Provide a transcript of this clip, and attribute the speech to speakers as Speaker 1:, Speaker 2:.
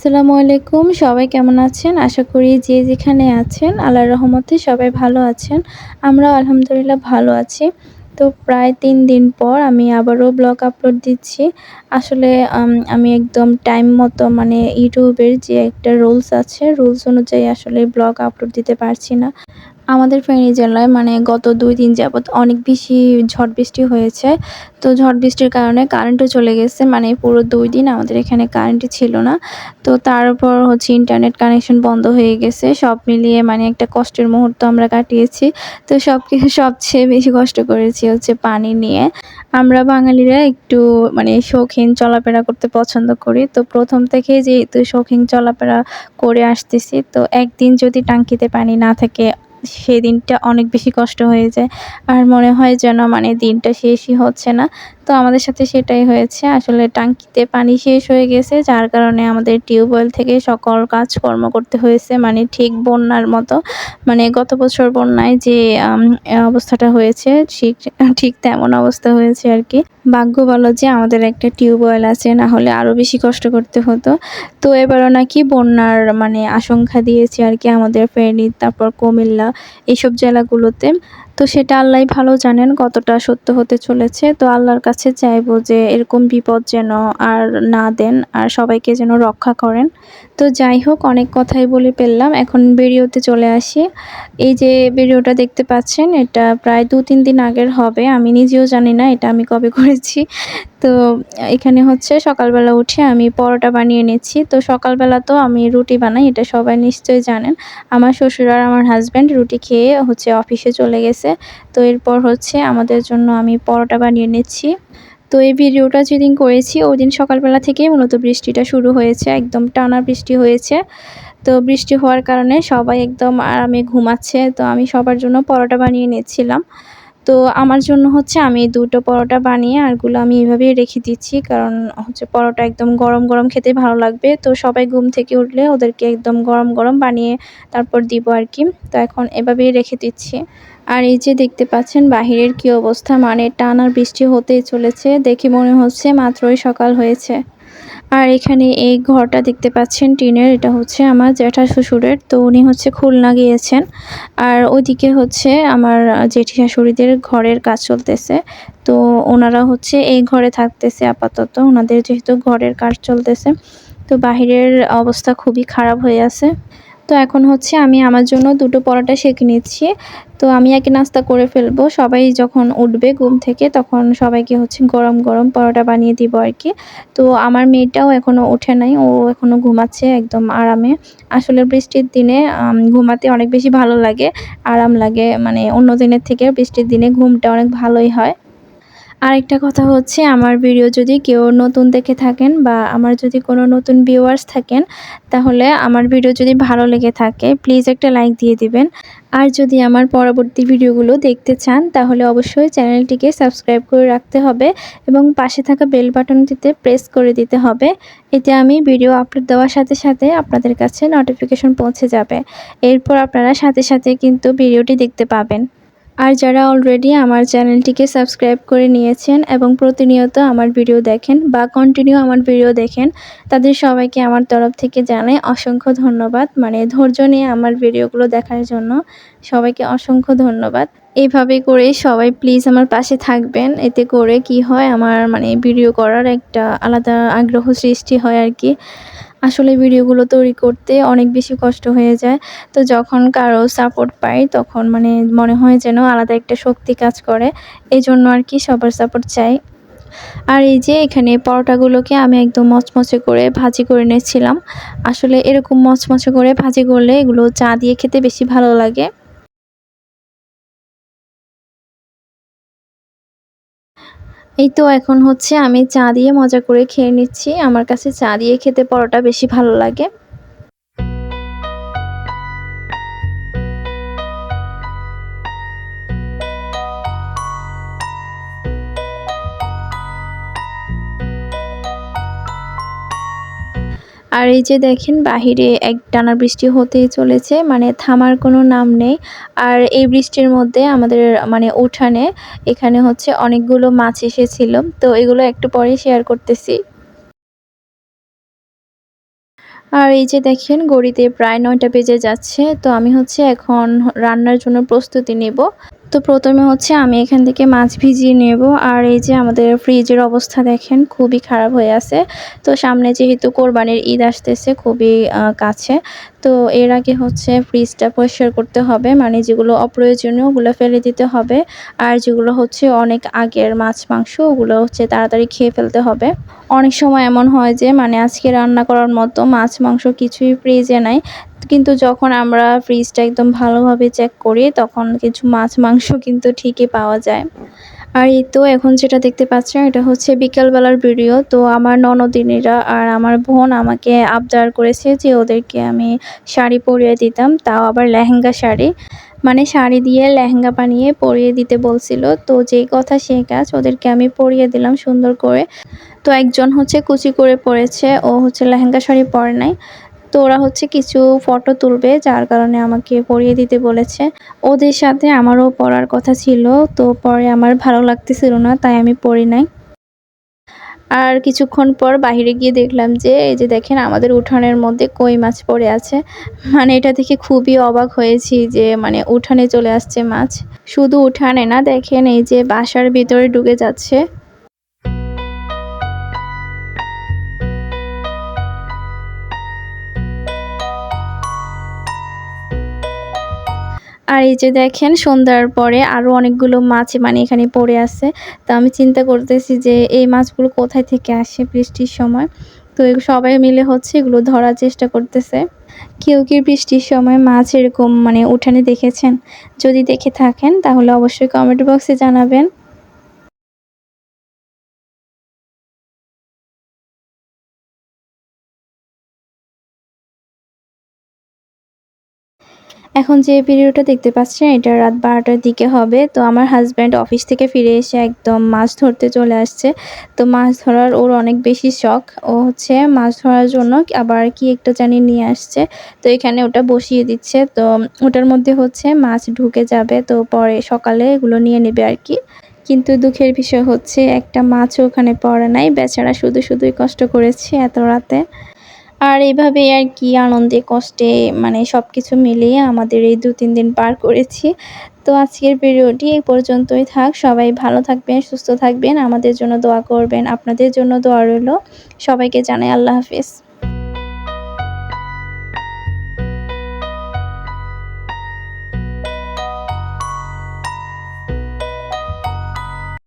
Speaker 1: আসসালামু আলাইকুম। সবাই কেমন আছেন? আশা করি যে যেখানে আছেন, আল্লাহর রহমতে সবাই ভালো আছেন। আমরা আলহামদুলিল্লাহ ভালো আছি। তো প্রায় তিন দিন পর আমি আবারও ব্লগ আপলোড দিচ্ছি। আসলে আমি একদম টাইম মতো মানে ইউটিউবের যে একটা রুলস আছে রুলস অনুযায়ী আসলে ব্লগ আপলোড দিতে পারছি না। আমাদের ফেনী জেলায় মানে গত দুই দিন যাবৎ অনেক বেশি ঝড় বৃষ্টি হয়েছে। তো ঝড় বৃষ্টির কারণে কারেন্টও চলে গেছে মানে পুরো দুই দিন আমাদের এখানে কারেন্টই ছিল না। তো তারপর হচ্ছে ইন্টারনেট কানেকশন বন্ধ হয়ে গেছে, সব মিলিয়ে মানে একটা কষ্টের মুহূর্ত আমরা কাটিয়েছি। তো সব কিছু সবচেয়ে বেশি কষ্ট করেছি হচ্ছে পানি নিয়ে। আমরা বাঙালিরা একটু মানে শৌখিন চলাফেরা করতে পছন্দ করি। তো প্রথম থেকে যেহেতু শৌখিন চলাফেরা করে আসতেছি, তো একদিন যদি টাঙ্কিতে পানি না থাকে, সেদিনটা অনেক বেশি কষ্ট হয়ে যায়। আর মনে হয় যেন মানে দিনটা শেষই হচ্ছে না। তো আমাদের সাথে সেটাই হয়েছে। আসলে টাঙ্কিতে পানি শেষ হয়ে গেছে, যার কারণে আমাদের টিউবওয়েল থেকে সকল কাজকর্ম করতে হয়েছে মানে ঠিক বন্যার মতো। মানে গত বছর বন্যায় যে অবস্থাটা হয়েছে, ঠিক ঠিক তেমন অবস্থা হয়েছে আর কি। ভাগ্য ভালো যে আমাদের একটা টিউবওয়েল আছে, না হলে আরও বেশি কষ্ট করতে হতো। তো এবারও নাকি বন্যার মানে আশঙ্কা দিয়েছে আর কি আমাদের ফেনী, তারপর কুমিল্লা, এইসব জেলাগুলোতে। তো সেটা আল্লাহ ভালো জানেন কতটা সত্য হতে চলেছে। তো আল্লাহর কাছে চাইব যে এরকম বিপদ যেন আর না দেন আর সবাইকে যেন রক্ষা করেন। তো যাই হোক, অনেক কথাই বলে ফেললাম। এখন ভিডিওতে চলে আসি। এই যে ভিডিওটা দেখতে পাচ্ছেন, এটা প্রায় দু তিন দিন আগের হবে। আমি নিজেও জানি না এটা আমি কবে করেছি। তো এখানে হচ্ছে সকালবেলা উঠে আমি পরোটা বানিয়ে নিচ্ছি। তো সকালবেলা তো আমি রুটি বানাই, এটা সবাই নিশ্চয়ই জানেন। আমার শ্বশুর আর আমার হাজব্যান্ড রুটি খেয়ে হচ্ছে অফিসে চলে গেছে। তো এরপর হচ্ছে আমাদের জন্য আমি পরোটা বানিয়ে নিচ্ছি। তো এই ভিডিওটা যেদিন করেছি ওই দিন সকালবেলা থেকেই মূলত বৃষ্টিটা শুরু হয়েছে, একদম টানা বৃষ্টি হয়েছে। তো বৃষ্টি হওয়ার কারণে সবাই একদম আরামে ঘুমাচ্ছে। তো আমি সবার জন্য পরোটা বানিয়ে নিচ্ছিলাম। তো আমার জন্য হচ্ছে আমি দুটো পরোটা বানিয়ে আরগুলো আমি এভাবেই রেখে দিচ্ছি, কারণ হচ্ছে পরোটা একদম গরম গরম খেতে ভালো লাগবে। তো সবাই ঘুম থেকে উঠলে ওদেরকে একদম গরম গরম বানিয়ে তারপর দিব আর কি। তো এখন এভাবেই রেখে দিচ্ছি। আর এই যে দেখতে পাচ্ছেন বাহিরের কি অবস্থা মানে টানার বৃষ্টি হতেই চলেছে, দেখে মনে হচ্ছে মাত্রই সকাল হয়েছে। আর এখানে এই ঘরটা দেখতে পাচ্ছেন টিনের, এটা হচ্ছে আমার জ্যাঠা শ্বশুরের, তো উনি হচ্ছে খুলনা গিয়েছেন। আর ওইদিকে হচ্ছে আমার জেঠি শাশুড়িদের ঘরের কাজ চলতেছে। তো ওনারা হচ্ছে এই ঘরে থাকতেছে আপাতত, ওনাদের যেহেতু ঘরের কাজ চলতেছে, তো বাহিরের অবস্থা খুবই খারাপ হয়ে আছে। তো এখন হচ্ছে আমি আমার জন্য দুটো পরোটা সেঁকে নিচ্ছি। তো আমি আগে নাস্তা করে ফেলব। সবাই যখন উঠবে ঘুম থেকে তখন সবাইকে হচ্ছে গরম গরম পরোটা বানিয়ে দিব আর কি তো আমার মেয়েটাও এখনও ওঠে নাই। ও এখনও ঘুমাচ্ছে একদম আরামে। আসলে বৃষ্টির দিনে ঘুমাতে অনেক বেশি ভালো লাগে। আরাম লাগে মানে অন্য দিনের থেকে বৃষ্টির দিনে ঘুমটা অনেক ভালোই হয়। আরেকটা কথা হচ্ছে, আমার ভিডিও যদি কেউ নতুন দেখে থাকেন বা আমার যদি কোনো নতুন ভিউয়ার্স থাকেন, তাহলে আমার ভিডিও যদি ভালো লেগে থাকে প্লিজ একটা লাইক দিয়ে দিবেন। আর যদি আমার পরবর্তী ভিডিওগুলো দেখতে চান, তাহলে অবশ্যই চ্যানেলটিকে সাবস্ক্রাইব করে রাখতে হবে এবং পাশে থাকা বেল বাটনটিতে প্রেস করে দিতে হবে। এতে আমি ভিডিও আপলোড দেওয়ার সাথে সাথে আপনাদের কাছে নোটিফিকেশন পৌঁছে যাবে। এরপর আপনারা সাথে সাথে কিন্তু ভিডিওটি দেখতে পাবেন। আর যারা অলরেডি আমার চ্যানেলটিকে সাবস্ক্রাইব করে নিয়েছেন এবং প্রতিনিয়ত আমার ভিডিও দেখেন বা কন্টিনিউ আমার ভিডিও দেখেন, তাদের সবাইকে আমার তরফ থেকে জানাই অসংখ্য ধন্যবাদ। মানে ধৈর্য নিয়ে আমার ভিডিওগুলো দেখার জন্য সবাইকে অসংখ্য ধন্যবাদ। এইভাবে করে সবাই প্লিজ আমার পাশে থাকবেন। এতে করে কি হয়, আমার মানে ভিডিও করার একটা আলাদা আগ্রহ সৃষ্টি হয় আর কি। আসলে ভিডিওগুলো তৈরি করতে অনেক বেশি কষ্ট হয়ে যায়। তো যখন কারও সাপোর্ট পাই, তখন মানে মনে হয় যেন আলাদা একটা শক্তি কাজ করে। এই জন্য আর কি সবার সাপোর্ট চাই। আর এই যে এখানে পরোটাগুলোকে আমি একদম মচমচে করে ভাজি করে নিয়েছিলাম। আসলে এরকম মচমচে করে ভাজি করলে এগুলো চা দিয়ে খেতে বেশি ভালো লাগে। এই তো এখন হচ্ছে আমি চা দিয়ে মজা করে খেয়ে নিচ্ছি। আমার কাছে চা দিয়ে খেতে পরোটা বেশি ভালো লাগে। আর এই যে দেখেন, বাহিরে এক টানা বৃষ্টি হতেই চলেছে মানে থামার কোনো নাম নেই। আর এই বৃষ্টির মধ্যে আমাদের মানে উঠানে এখানে হচ্ছে অনেকগুলো মাছ এসেছিল, তো এগুলো একটু পরে শেয়ার করতেছি। আর এই যে দেখেন গড়িতে প্রায় নয়টা বেজে যাচ্ছে, তো আমি হচ্ছে এখন রান্নার জন্য প্রস্তুতি নেব। তো প্রথমে হচ্ছে আমি এখান থেকে মাছ ভিজিয়ে নেব। আর এই যে আমাদের ফ্রিজের অবস্থা দেখেন, খুবই খারাপ হয়ে আছে। তো সামনে যেহেতু কোরবানির ঈদ আসতেছে, খুবই কাছে। তো এর আগে হচ্ছে ফ্রিজটা পরিষ্কার করতে হবে মানে যেগুলো অপ্রয়োজনীয় ওগুলো ফেলে দিতে হবে। আর যেগুলো হচ্ছে অনেক আগের মাছ, মাংস, ওগুলো হচ্ছে তাড়াতাড়ি খেয়ে ফেলতে হবে। অনেক সময় এমন হয় যে মানে আজকে রান্না করার মতো মাছ, মাংস কিছুই ফ্রিজে নাই। কিন্তু যখন আমরা ফ্রিজটা একদম ভালোভাবে চেক করি, তখন কিছু মাছ, মাংস কিন্তু ঠিকই পাওয়া যায়। আর এই তো এখন যেটা দেখতে পাচ্ছেন, এটা হচ্ছে বিকালবেলার ভিডিও তো আমার ননদিনীরা আর আমার বোন আমাকে আবদার করেছে যে ওদেরকে আমি শাড়ি পরিয়ে দিতাম, তাও আবার লেহেঙ্গা শাড়ি। মানে শাড়ি দিয়ে লেহেঙ্গা বানিয়ে পরিয়ে দিতে বলছিল। তো যেই কথা সেই কাজ ওদেরকে আমি পরিয়ে দিলাম সুন্দর করে। তো একজন হচ্ছে কুচি করে পরেছে, ও হচ্ছে লেহেঙ্গা শাড়ি পরে নাই। তো ওরা হচ্ছে কিছু ফটো তুলবে, যার কারণে আমাকে পরিয়ে দিতে বলেছে। ওদের সাথে আমারও পড়ার কথা ছিল, তো পরে আমার ভালো লাগতেছিল না, তাই আমি পড়ি নাই। আর কিছুক্ষণ পর বাহিরে গিয়ে দেখলাম যে, এই যে দেখেন আমাদের উঠানের মধ্যে কই মাছ পড়ে আছে। মানে এটা দেখে খুবই অবাক হয়েছি যে মানে উঠানে চলে আসছে মাছ। শুধু উঠানে না, দেখেন এই যে বাসার ভিতরে ঢুকে যাচ্ছে। আর এই যে দেখেন, সন্ধ্যার পরে আরও অনেকগুলো মাছ মানে এখানে পড়ে আছে। তো আমি চিন্তা করতেছি যে এই মাছগুলো কোথায় থেকে আসে বৃষ্টির সময়? তো সবাই মিলে হচ্ছে এগুলো ধরার চেষ্টা করতেছে। কেউ কি বৃষ্টির সময় মাছ এরকম মানে উঠানে দেখেছেন? যদি দেখে থাকেন, তাহলে অবশ্যই কমেন্ট বক্সে জানাবেন। এখন যে ভিডিওটা দেখতে পাচ্ছেন, এটা রাত বারোটার দিকে হবে। তো আমার হাজব্যান্ড অফিস থেকে ফিরে এসে একদম মাছ ধরতে চলে আসছে। তো মাছ ধরার ওর অনেক বেশি শখ। ও হচ্ছে মাছ ধরার জন্য আবার কি একটা জানি নিয়ে আসছে। তো এখানে ওটা বসিয়ে দিচ্ছে। তো ওটার মধ্যে হচ্ছে মাছ ঢুকে যাবে। তো পরে সকালে এগুলো নিয়ে নেবে আর কি। কিন্তু দুঃখের বিষয় হচ্ছে একটা মাছও ওখানে পড়ে নাই। বেচারা শুধু শুধুই কষ্ট করেছে এত রাতে। আর এইভাবে আর কি আনন্দে, কষ্টে মানে সব কিছু মিলিয়ে আমাদের এই দু তিন দিন পার করেছি। তো আজকের ভিডিওটি এই পর্যন্তই থাক। সবাই ভালো থাকবেন, সুস্থ থাকবেন। আমাদের জন্য দোয়া করবেন। আপনাদের জন্য দোয়া রইল। সবাইকে জানাই আল্লাহ হাফিজ।